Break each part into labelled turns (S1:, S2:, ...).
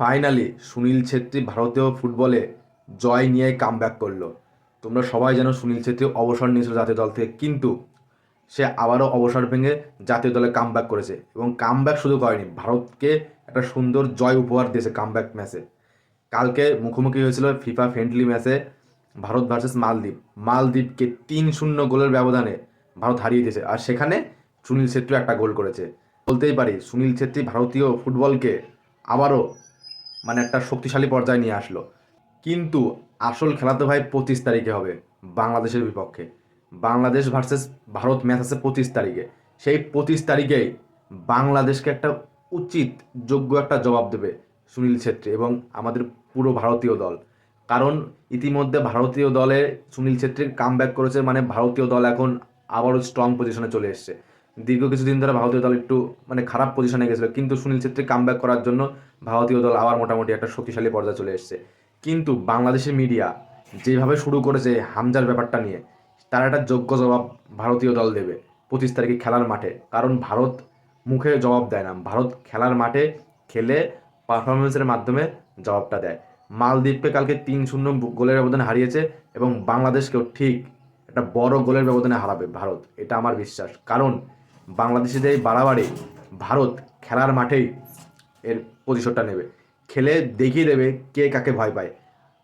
S1: Finally Sunil Chhetri ভারতীয় ফুটবলে জয় নিয়ে কাম ব্যাক করল। তোমরা সবাই জানো সুনীল ছেত্রী অবসর নিয়েছিল জাতীয় দল থেকে, কিন্তু সে আবারও অবসর ভেঙে জাতীয় দলে কাম ব্যাক করেছে এবং কাম ব্যাক শুধু করেনি, ভারতকে একটা সুন্দর জয় উপহার দিয়েছে কাম ব্যাক ম্যাচে কালকে মুখোমুখি হয়েছিল ফিফা ফ্রেন্ডলি ম্যাচে ভারত ভার্সেস মালদ্বীপ। মালদ্বীপকে তিন শূন্য গোলের ব্যবধানে ভারত হারিয়ে দিয়েছে আর সেখানে সুনীল ছেত্রী একটা গোল করেছে। বলতেই পারি, সুনীল ছেত্রী ভারতীয় ফুটবলকে আবারও মানে একটা শক্তিশালী পর্যায়ে নিয়ে আসলো। কিন্তু আসল খেলা তো ভাই পঁচিশ তারিখে হবে, বাংলাদেশের বিপক্ষে। বাংলাদেশ ভার্সেস ভারত ম্যাচ আছে পঁচিশ তারিখে। সেই পঁচিশ তারিখেই বাংলাদেশকে একটা উচিত, যোগ্য একটা জবাব দেবে সুনীল ছেত্রী এবং আমাদের পুরো ভারতীয় দল। কারণ ইতিমধ্যে ভারতীয় দলে সুনীল ছেত্রীর কাম করেছে মানে ভারতীয় দল এখন আবারও স্ট্রং পজিশনে চলে এসছে। দীর্ঘ কিছুদিন ধরে ভারতীয় দল একটু মানে খারাপ পজিশনে গেছিল। কিন্তু সুনীল ছেত্রী কাম করার জন্য ভারতীয় দল আবার মোটামুটি একটা শক্তিশালী পর্যায়ে চলে এসছে। কিন্তু বাংলাদেশের মিডিয়া যেভাবে শুরু করেছে হামজার ব্যাপারটা নিয়ে, তার একটা যোগ্য জবাব ভারতীয় দল দেবে পঁচিশ তারিখে খেলার মাঠে। কারণ ভারত মুখে জবাব দেয় না। ভারত খেলার মাঠে খেলে পারফরমেন্সের মাধ্যমে জবাবটা দেয়। মালদ্বীপকে কালকে তিন শূন্য গোলের ব্যবধানে হারিয়েছে এবং বাংলাদেশকেও ঠিক একটা বড় গোলের ব্যবধানে হারাবে ভারত। এটা আমার বিশ্বাস। কারণ বাংলাদেশিদের বাড়াবাড়ি ভারত খেলার মাঠেই এর প্রতিশোধটা নেবে। খেলে দেখিয়ে দেবে কে কাকে ভয় পায়।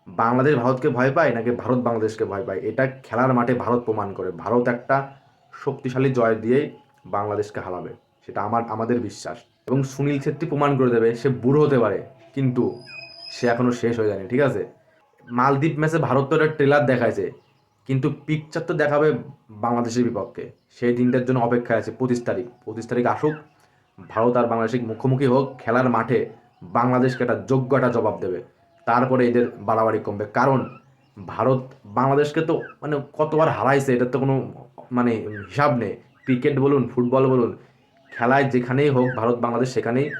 S1: বাংলাদেশ ভারতকে ভয় পায় নাকি ভারত বাংলাদেশকে ভয় পায়? এটা খেলার মাঠে ভারত প্রমাণ করে। ভারত একটা শক্তিশালী জয় দিয়েই বাংলাদেশকে হারাবে। সেটা আমার, আমাদের বিশ্বাস। এবং সুনীল ছেত্রী প্রমাণ করে দেবে, সে বুড়ো হতে পারে, কিন্তু সে এখনও শেষ হয়ে যায়নি, ঠিক আছে? মালদ্বীপ ম্যাচে ভারত তো একটা ট্রেলার দেখাইছে। কিন্তু পিকচার তো দেখাবে বাংলাদেশের বিপক্ষে। সেই দিনটার জন্য অপেক্ষায় আছে পঁচিশ তারিখ। পঁচিশ তারিখ আসুক, ভারত আর বাংলাদেশের মুখোমুখি হোক, খেলার মাঠে বাংলাদেশকে একটা যোগ্য একটা জবাব দেবে। তারপরে এদের বাড়াবাড়ি কমবে। কারণ ভারত, বাংলাদেশকে তো মানে কতবার হারাইছে, এটার তো কোনো মানে হিসাব নেই। ক্রিকেট বলুন ফুটবল বলুন, খেলায় যেখানেই হোক, ভারত, বাংলাদেশ সেখানেই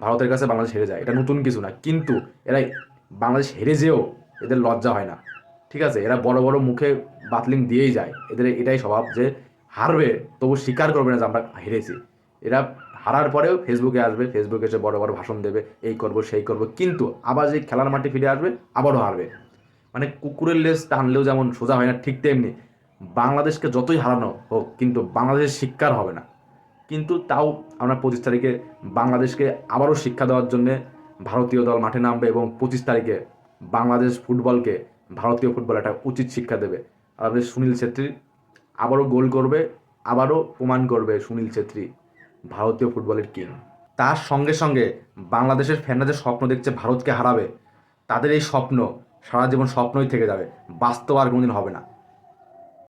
S1: ভারতের কাছে বাংলাদেশ হেরে যায়। এটা নতুন কিছু না। কিন্তু এরা বাংলাদেশ হেরে যেও, এদের লজ্জা হয় না। ঠিক আছে? এরা বড় বড় মুখে বাতলিং দিয়েই যায়। এদের এটাই স্বভাব যে হারবে, তবু স্বীকার করবে না যে আমরা হেরেছি। এরা হারার পরেও ফেসবুকে আসবে, ফেসবুকে এসে বড় বড় ভাষণ দেবে, এই করব, সেই করব। কিন্তু আবার যে খেলার মাঠে ফিরে আসবে, আবারও হারবে। মানে কুকুরের লেজ টানলেও যেমন সোজা হয় না, ঠিক তেমনি বাংলাদেশকে যতই হারানো হোক, কিন্তু বাংলাদেশের শিক্ষার হবে না। কিন্তু তাও আমরা পঁচিশ তারিখে বাংলাদেশকে আবারও শিক্ষা দেওয়ার জন্য ভারতীয় দল মাঠে নামবে এবং পঁচিশ তারিখে বাংলাদেশ ফুটবলকে ভারতীয় ফুটবল একটা উচিত শিক্ষা দেবে। আর সুনীল ছেত্রী আবারও গোল করবে, আবারও প্রমাণ করবে সুনীল ছেত্রী ভারতীয় ফুটবলের কিং। তার সঙ্গে সঙ্গে বাংলাদেশের ফ্যানরা যে স্বপ্ন দেখছে ভারতকে হারাবে, তাদের এই স্বপ্ন সারা জীবন স্বপ্নই থেকে যাবে, বাস্তব আর কোনোদিন হবে না।